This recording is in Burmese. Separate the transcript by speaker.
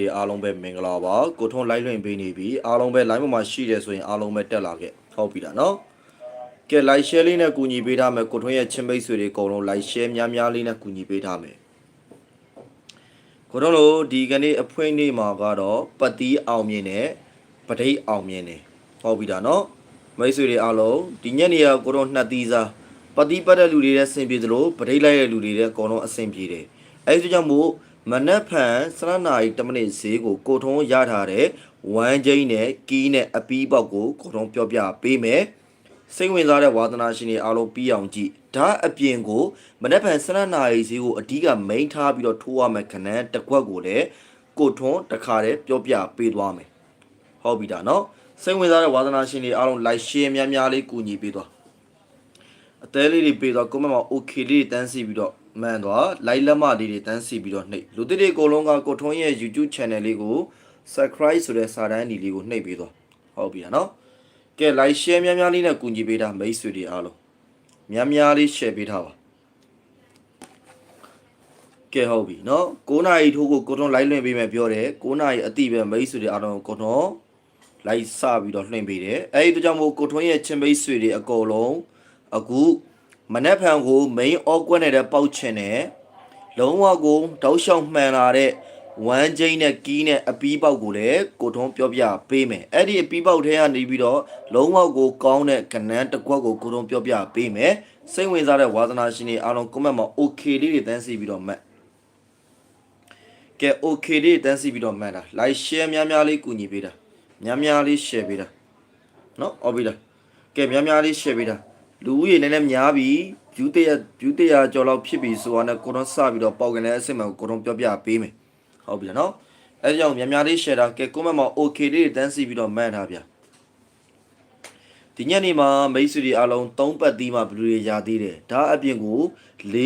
Speaker 1: ဒီအားလုံးပဲမင်္ဂလာပါကိုထွန်း live လွှင့်ပေးနေပြီအားလုံးပဲ live ပေါ်မှာရှိတယ်ဆိုရင်အားလုံးပဲတက်လာခဲ့ဟုတ်ပြီလားနော်ကဲ like share လေးနဲ့ကူညီပေးထားမယ်ကိုထွန်းရဲ့ချင်းမိတ်ဆွေတွေအကုန်လုံး like share များများလေးနဲ့ကူညီပေးထားမယ်ကိုထွန်းတို့ဒီကနေ့အဖွင့်နေ့မှာကတော့ပတိအောင်မြင်နဲ့ပဋိအောင်မြင်နေဟုတ်ပြီလားနော်မိတ်ဆွေတွေအားလုံးဒီညနေကကိုထွန်းနှစ်သီးစားပတိပတ်တဲ့လူတွေလည်းအဆင်ပြေသလိုပဋိလိုက်တဲ့လူတွေလည်းအကုန်လုံးအဆင်ပြေတယ်အဲဒီကြောင့်မို့ မနက်ဖြန်စရနာရီ10မိနစ်ဈေးကိုကိုထုံးရထားတဲ့ဝမ်းကျိန်းနဲ့ကီးနဲ့အပီးပေါက်ကိုကိုထုံးပြောပြပေးမယ်စိတ်ဝင်စားတဲ့ဝါသနာရှင်တွေအားလုံးပြီးအောင်ကြည့်ဒါအပြင်ကိုမနက်ဖြန်စရနာရီဈေးကိုအဓိကမိန်ထားပြီးတော့ထိုးရမယ်ခဏန်းတစ်ခွက်ကိုလည်းကိုထုံးတစ်ခါတည်းပြောပြပေးသွားမယ်ဟုတ်ပြီဒါနော်စိတ်ဝင်စားတဲ့ဝါသနာရှင်တွေအားလုံး like share များများလေးကူညီပေးသွား အသေးလေးတွေပေးတော့ကွန်မန့်မှာ okay လေးတွေတန်းစီပြီးတော့မှန်သွား like လက်မလေးတွေတန်းစီပြီးတော့နှိပ်လူသစ်တွေအကုန်လုံးကကိုထွန်းရဲ့ YouTube channel လေးကို subscribe ဆိုတဲ့စာတန်းဒီလေးကိုနှိပ်ပေးသွားဟုတ်ပြီနော်ကဲ like share များများလေးနဲ့ကူညီပေးတာမိတ်ဆွေတွေအားလုံးများများလေး share ပေးထားပါကဲဟုတ်ပြီနော်9နာရီထိုးကိုကိုထွန်း live လွှင့်ပေးမယ်ပြောတယ်9နာရီအတိပဲမိတ်ဆွေတွေအားလုံးကိုထွန်း live စပြီးတော့လွှင့်ပေးတယ်အဲဒီတို့ကြောင့်မို့ကိုထွန်းရဲ့ချင်းမိတ်ဆွေတွေအကုန်လုံး အခုမနက်ဖြန်ကို main အော့ကွက်နေတဲ့ပေါက်ချင်တယ်လုံးဝကိုတောက်လျှောက်မှန်လာတဲ့ဝမ်းကျိန်းနဲ့ကီးနဲ့အပီးပေါက်ကိုလည်းကိုထုံးပြောပြပေးမယ်အဲ့ဒီအပီးပေါက်ထဲကနေပြီးတော့လုံးဝကိုကောင်းတဲ့ကနန်းတစ်ခွက်ကိုကိုထုံးပြောပြပေးမယ်စိတ်ဝင်စားတဲ့ဝါသနာရှင်တွေအားလုံး comment မှာ okay လေးတွေတန်းစီပြီးတော့မှတ်ကဲ okay လေးတန်းစီပြီးတော့မှတ်တာ like share များများလေးကူညီပေးတာများများလေး share ပေးတာနော်ဟုတ်ပြီလားကဲများများလေး share ပေးတာ လူဦးရေနည်းနည်းများပြီ view တရ view တရကျော်လောက်ဖြစ်ပြီဆိုတာနဲ့ကိုတော့စပြီးတော့ပေါက်ကန်တဲ့အစ်စ်မှန်ကိုကိုတော့ပြောပြပေးမယ်ဟုတ်ပြီလားနော်အဲဒါကြောင့်များများလေး share တာကဲ comment မှာ okay လေးတန်းစီပြီးတော့မှန်ထားဗျာဒီညနေမှာမိတ်ဆွေတွေအားလုံး၃ပတ်သီးမှာဘယ်လူတွေရာသေးတယ်ဒါအပြင်ကို၄